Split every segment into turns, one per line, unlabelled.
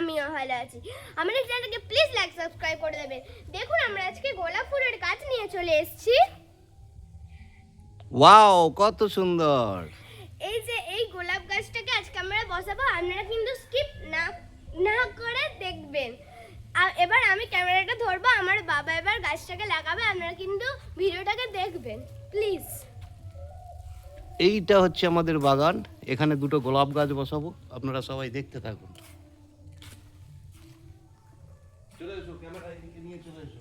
আমিও ভালো আছি। আমাদের চ্যানেলকে প্লিজ লাইক সাবস্ক্রাইব করে দেবেন। দেখুন আমরা আজকে গোলাপ ফুলের গাছ নিয়ে চলে এসেছি।
ওয়াও কত সুন্দর।
এই যে এই গোলাপ গাছটাকে আজকে আমরা বসাবো আপনারা কিন্তু স্কিপ না না করে দেখবেন। আর এবার আমি ক্যামেরাটা ধরবো আমার বাবা এবার গাছটাকে লাগাবে আপনারা কিন্তু ভিডিওটাকে দেখবেন প্লিজ
এইটা হচ্ছে আমাদের বাগান এখানে দুটো গোলাপ গাছ বসাবো আপনারা সবাই দেখতে থাকুন। চলে এসো ক্যামেরা এইদিকে নিয়ে চলে এসো।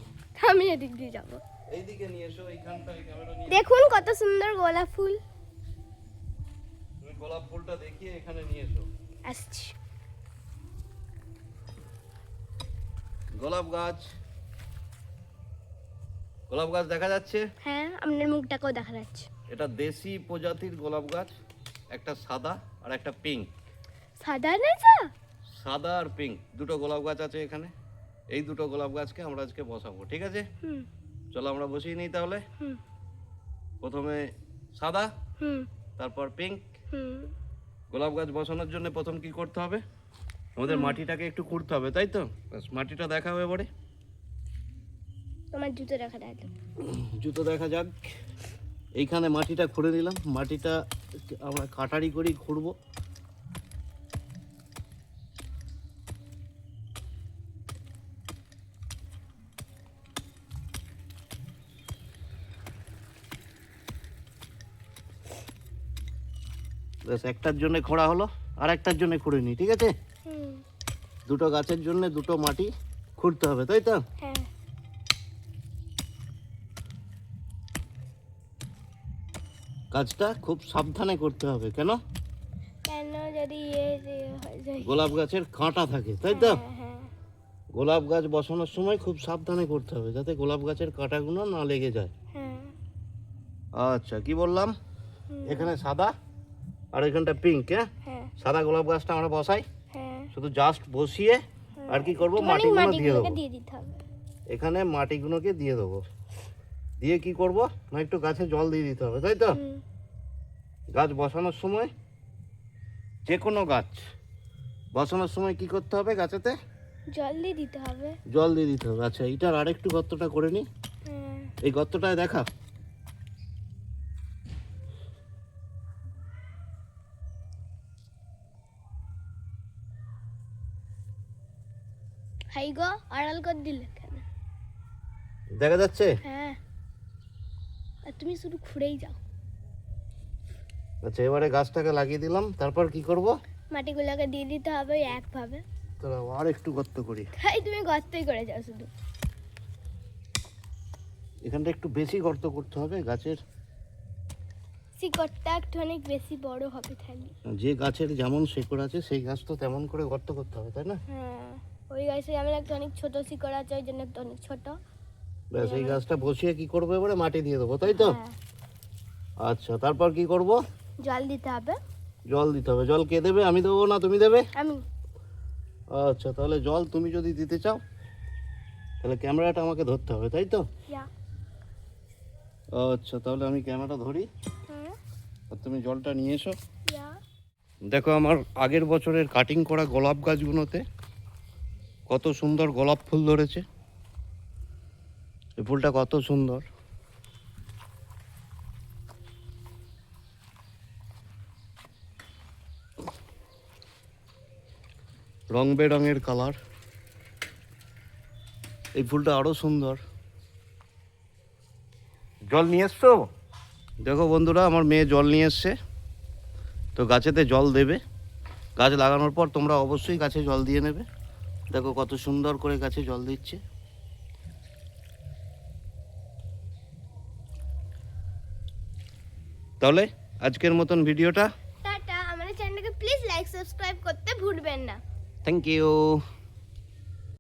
আমি এদিক দিয়ে যাব।
এইদিকে নিয়ে এসো এইখানটায় ক্যামেরা নিয়ে
দেখুন কত সুন্দর গোলাপ ফুল।
তুমি গোলাপ ফুলটা দেখিয়ে এখানে নিয়ে এসো।
আসছি।
গোলাপ গাছ। গোলাপ গাছ দেখা যাচ্ছে?
হ্যাঁ আপনার মুখটাকেও দেখা যাচ্ছে।
এটা দেশি প্রজাতির গোলাপ গাছ একটা সাদা আর একটা পিঙ্ক।
সাদা না
সাদা আর পিঙ্ক দুটো গোলাপ গাছ আছে এখানে। এই দুটো গোলাপ গাছকে আমরা আজকে বসাবো ঠিক আছে?
হুম।
চলো আমরা বসিয়ে নিই তাহলে। প্রথমে সাদা তারপর পিঙ্ক গোলাপ গাছ বসানোর জন্য প্রথম কি করতে হবে? আমাদের মাটিটাকে একটু খুঁড়তে হবে তাই তো? ব্যাস, মাটিটা দেখা হবে এবারে
তোমার জুতো দেখা তো
জুতো দেখা যাক। এইখানে মাটিটা খুঁড়ে নিলাম। মাটিটা আমরা কাটারি করেই খুঁড়বো। ব্যাস একটার জন্য খোঁড়া হলো আর একটার জন্য খুঁড়ে নিই ঠিক আছে? দুটো গাছের জন্য দুটো মাটি খুঁড়তে হবে তাই তো?
হ্যাঁ।
কাজটা খুব সাবধানে করতে হবে কেন?
কেন যদি ইয়ে
গোলাপ গাছের কাঁটা থাকে তাই তো?
হ্যাঁ, হ্যাঁ।
গোলাপ গাছ বসানোর সময় খুব সাবধানে করতে হবে যাতে গোলাপ গাছের কাঁটাগুলো না লেগে যায়। আচ্ছা কি বললাম? এখানে সাদা? আর এখানটা পিঙ্ক হ্যাঁ? সাদা গোলাপ গাছটা আমরা বসাই।
হ্যাঁ।
শুধু জাস্ট বসিয়ে আর কি করব?
একটুখানি
মাটিগুলো দিয়ে দেবো।
দিয়ে দিতে হবে।
এখানে মাটিগুলোকে দিয়ে দেবো। দিয়ে কি করব? না একটু গাছে জল দিয়ে দিতে হবে তাই তো? গাছ বসানোর সময় যে কোনো গাছ বসানোর সময় কি করতে হবে গাছেতে?
জল দিয়ে দিতে হবে।
জল দিয়ে দিতে হবে। আচ্ছা এইটার আরেকটু গর্তটা করে নিই
হ্যাঁ।
এই গর্তটায় দেখা।
হাই গো আড়াল করে দিলে কেন?
দেখা যাচ্ছে?
হ্যাঁ। আর তুমি শুধু খুঁড়েই যাও।
আচ্ছা এবারে গাছটাকে লাগিয়ে দিলাম তারপর কি করব?
মাটিগুলোকে দিয়ে দিতে হবে একভাবে।
তাহলে আর একটু গর্ত করি।
তাই তুমি গর্তই করে যাও শুধু।
এখানটা একটু বেশি গর্ত করতে হবে গাছের।
শিকড়টা একটু অনেক বেশি বড় হবে তাহলে।
যে গাছের যেমন শেকড় আছে সেই গাছ তো তেমন করে গর্ত করতে হবে তাই না?
হ্যাঁ। ওই গাছে আমার একটা অনেক ছোট শিকড় আছে ওই জন্য একটা অনেক ছোট।
ব্যাস এই গাছটা বসিয়ে কি করব এবারে? মাটি দিয়ে দেবো তাই তো?
হ্যাঁ।
আচ্ছা তারপর কি করব?
জল দিতে হবে।
জল দিতে হবে। জল কে দেবে? আমি দেবো না তুমি দেবে?
আমি।
আচ্ছা তাহলে জল তুমি যদি দিতে চাও তাহলে ক্যামেরাটা আমাকে ধরতে হবে তাই তো? আচ্ছা তাহলে আমি ক্যামেরাটা ধরি।
হ্যাঁ।
আর তুমি জলটা নিয়ে এসো। দেখো আমার আগের বছরের কাটিং করা গোলাপ গাছগুলোতে কত সুন্দর গোলাপ ফুল ধরেছে। এই ফুলটা কত সুন্দর। রং বেরঙের কালার। এই ফুলটা আরও সুন্দর। জল নিয়ে এসছো? দেখো বন্ধুরা আমার মেয়ে জল নিয়ে এসছে। তো গাছেতে জল দেবে। গাছ লাগানোর পর তোমরা অবশ্যই গাছে জল দিয়ে নেবে। দেখো কত সুন্দর করে গাছে জল দিচ্ছে। তাহলে আজকের মতন ভিডিওটা
টাটা আমাদের চ্যানেলকে প্লিজ লাইক সাবস্ক্রাইব করতে ভুলবেন না।
Thank you